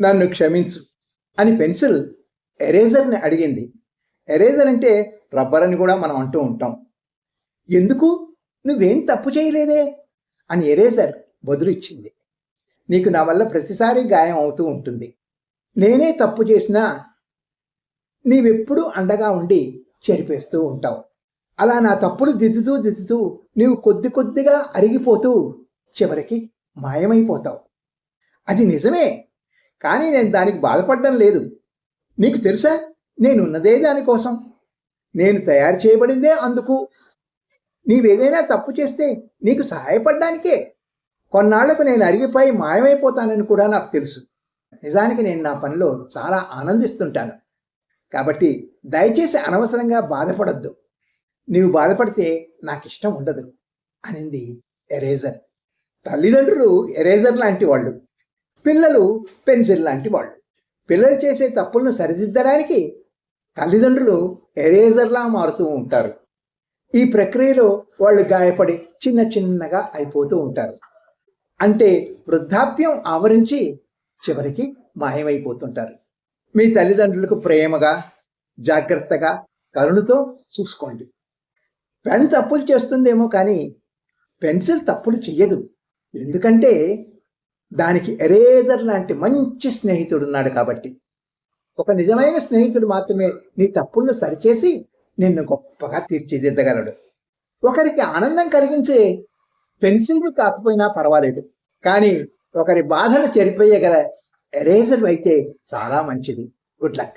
నన్ను క్షమించు అని పెన్సిల్ ఎరేజర్ని అడిగింది. ఎరేజర్ అంటే రబ్బర్ అని కూడా మనం అంటూ ఉంటాం. ఎందుకు? నువ్వేం తప్పు చేయలేదే? అని ఎరేజర్ బదులు ఇచ్చింది నీకు నా వల్ల ప్రతిసారి గాయం అవుతూ ఉంటుంది. నేనే తప్పు చేసినా నీవెప్పుడూ అండగా ఉండి చెరిపేస్తూ ఉంటావు. అలా నా తప్పులు దిద్దుతూ దిద్దుతూ నీవు కొద్ది కొద్దిగా అరిగిపోతూ చివరికి మాయమైపోతావు. అది నిజమే. కానీ నేను దానికి బాధపడడం లేదు. నీకు తెలుసా? నేనున్నదే దానికోసం నేను తయారు చేయబడిందే అందుకు. నీవేదైనా తప్పు చేస్తే నీకు సహాయపడడానికే. కొన్నాళ్ళకు నేను అరిగిపోయి మాయమైపోతానని కూడా నాకు తెలుసు. నిజానికి నేను నా పనిలో చాలా ఆనందిస్తుంటాను. కాబట్టి దయచేసి అనవసరంగా బాధపడద్దు. నీవు బాధపడితే నాకు ఇష్టం ఉండదు. అనింది ఎరేజర్. తల్లిదండ్రులు ఎరేజర్ లాంటి వాళ్ళు. పిల్లలు పెన్సిల్ లాంటి వాళ్ళు. పిల్లలు చేసే తప్పులను సరిదిద్దడానికి తల్లిదండ్రులు ఎరేజర్లా మారుతూ ఉంటారు. ఈ ప్రక్రియలో వాళ్ళు గాయపడి చిన్న చిన్నగా అయిపోతూ ఉంటారు. అంటే వృద్ధాప్యం ఆవరించి చివరికి మాయమైపోతుంటారు. మీ తల్లిదండ్రులకు ప్రేమగా జాగ్రత్తగా కరుణతో చూసుకోండి. పెన్ తప్పులు చేస్తుందేమో కానీ పెన్సిల్ తప్పులు చెయ్యదు. ఎందుకంటే దానికి ఎరేజర్ లాంటి మంచి స్నేహితుడు ఉన్నాడు కాబట్టి. ఒక నిజమైన స్నేహితుడు మాత్రమే నీ తప్పులను సరిచేసి నిన్ను గొప్పగా తీర్చిదిద్దగలడు. ఒకరికి ఆనందం కలిగించే పెన్సిల్ కాకపోయినా పర్వాలేదు. కానీ ఒకరి బాధను చెరిపోయగల ఎరేజర్ అయితే చాలా మంచిది. Good luck.